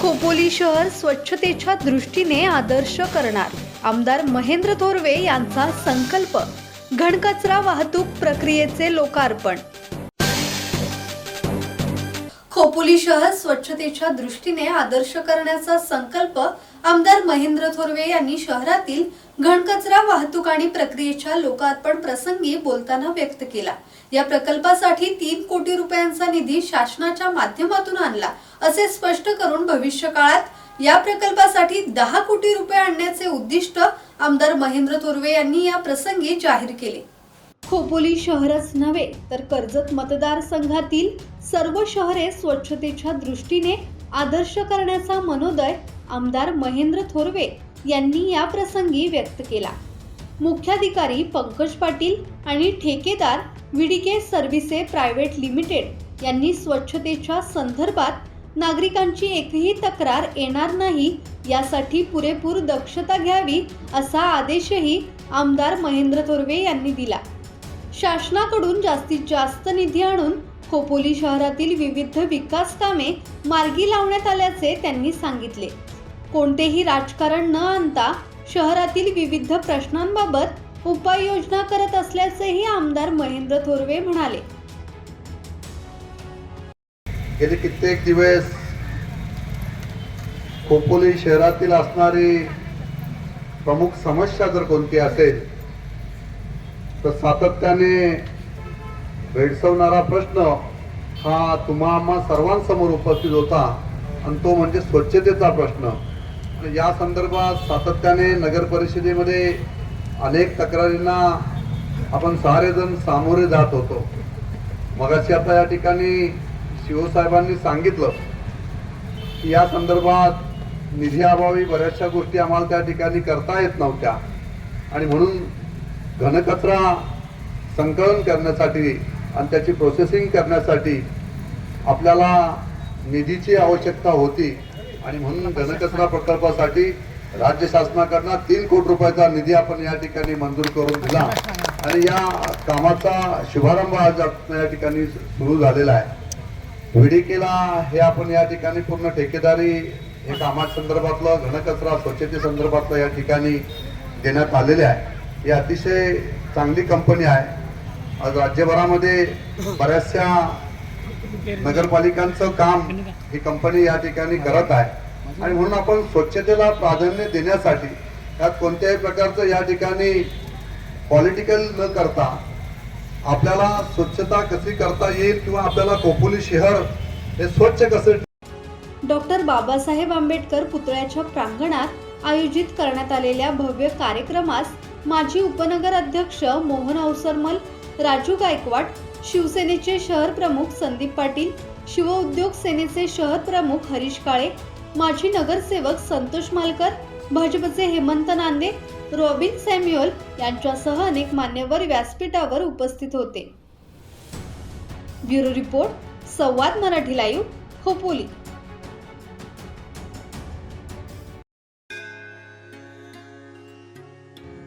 खोपोली शहर स्वच्छतेच्या दृष्टीने आदर्श करणार. आमदार महेंद्र थोरवे यांचा संकल्प. घनकचरा वाहतूक प्रक्रियेचे लोकार्पण. खोपोली शहर स्वच्छतेच्या दृष्टीने आदर्श करण्याचा संकल्प आमदार महेंद्र थोरवे यांनी शहरातील घनकचरा वाहतूक आणि प्रक्रियेच्या लोकार्पण प्रसंगी बोलताना व्यक्त केला. या प्रकल्पासाठी तीन कोटी रुपयांचा निधी शासनाच्या माध्यमातून आणला असे स्पष्ट करून भविष्य काळात या प्रकल्पासाठी दहा कोटी रुपये आणण्याचे उद्दिष्ट आमदार महेंद्र थोरवे यांनी या प्रसंगी जाहीर केले. खोपोली शहरच नव्हे तर कर्जत मतदारसंघातील सर्व शहरे स्वच्छतेच्या दृष्टीने आदर्श करण्याचा मनोदय आमदार महेंद्र थोरवे यांनी या प्रसंगी व्यक्त केला. मुख्याधिकारी पंकज पाटील आणि ठेकेदार विडीके सर्व्हिसे प्रायव्हेट लिमिटेड यांनी स्वच्छतेच्या संदर्भात नागरिकांची एकही तक्रार येणार नाही यासाठी पुरेपूर दक्षता घ्यावी असा आदेशही आमदार महेंद्र थोरवे यांनी दिला. शासनाकडून जास्तीत जास्त निधी आणून खोपोली शहरातील विविध विकास कामे मार्गी लावण्यात आल्याचे त्यांनी सांगितले. कोणतेही राजकारण न आणता शहरातील विविध प्रश्नांबाबत उपाययोजना करत असल्याचेही आमदार महेंद्र थोरवे म्हणाले. गेले कित्येक दिवस खोपोली शहरातील असणारी प्रमुख समस्या जर कोणती असेल तर सातत्याने भेडसवणारा प्रश्न हा तुम्हा आम्हा सर्वांसमोर उपस्थित होता आणि तो म्हणजे स्वच्छतेचा प्रश्न. या संदर्भात सातत्याने नगर परिषदेमध्ये अनेक तक्रारींना आपण सारेजण सामोरे जात होतो. मगाशी आता या ठिकाणी शिवसाहेबांनी सांगितलं की या संदर्भात निधी अभावी बऱ्याचशा गोष्टी आम्हाला त्या ठिकाणी करता येत नव्हत्या. आणि म्हणून घनकचरा संकलन करण्यासाठी आणि त्याची प्रोसेसिंग करण्यासाठी आपल्याला निधीची आवश्यकता होती. आणि म्हणून घनकचरा प्रकल्पासाठी राज्य शासनाकडनं तीन कोटी रुपयाचा निधी आपण या ठिकाणी मंजूर करून दिला. आणि या कामाचा शुभारंभ आज या ठिकाणी सुरू झालेला आहे. विडिकेला हे आपण या ठिकाणी पूर्ण ठेकेदारी हे कामासंदर्भातलं घनकचरा स्वच्छते संदर्भातलं या ठिकाणी देण्यात आलेले आहे. ही अतिशय चांगली कंपनी आहे. आज राज्यभरामध्ये बऱ्याचशा नगरपालिकांचं काम ही कंपनी या ठिकाणी करत आहे. आणि म्हणून आपण स्वच्छतेला प्राधान्य देण्यासाठी त्यात कोणत्याही प्रकारचं या ठिकाणी पॉलिटिकल न करता आपल्याला स्वच्छता कशी करता येईल किंवा आपल्याला कोपोली शहर हे स्वच्छ कसं डॉक्टर बाबासाहेब आंबेडकर पुतळ्याच्या प्रांगणात आयोजित करण्यात आलेल्या भव्य कार्यक्रमास माजी उपनगर अध्यक्ष मोहन अवसरमल राजू गायकवाड शिवसेनेचे शहर प्रमुख संदीप पाटील शिवउद्योग सेनेचे शहर प्रमुख हरीश काळे माजी नगरसेवक संतोष मालकर भाजपचे हेमंत नांदे रॉबिन सॅम्युअल यांच्यासह अनेक मान्यवर व्यासपीठावर उपस्थित होते. ब्युरो रिपोर्ट संवाद मराठी लाईव्ह खोपोली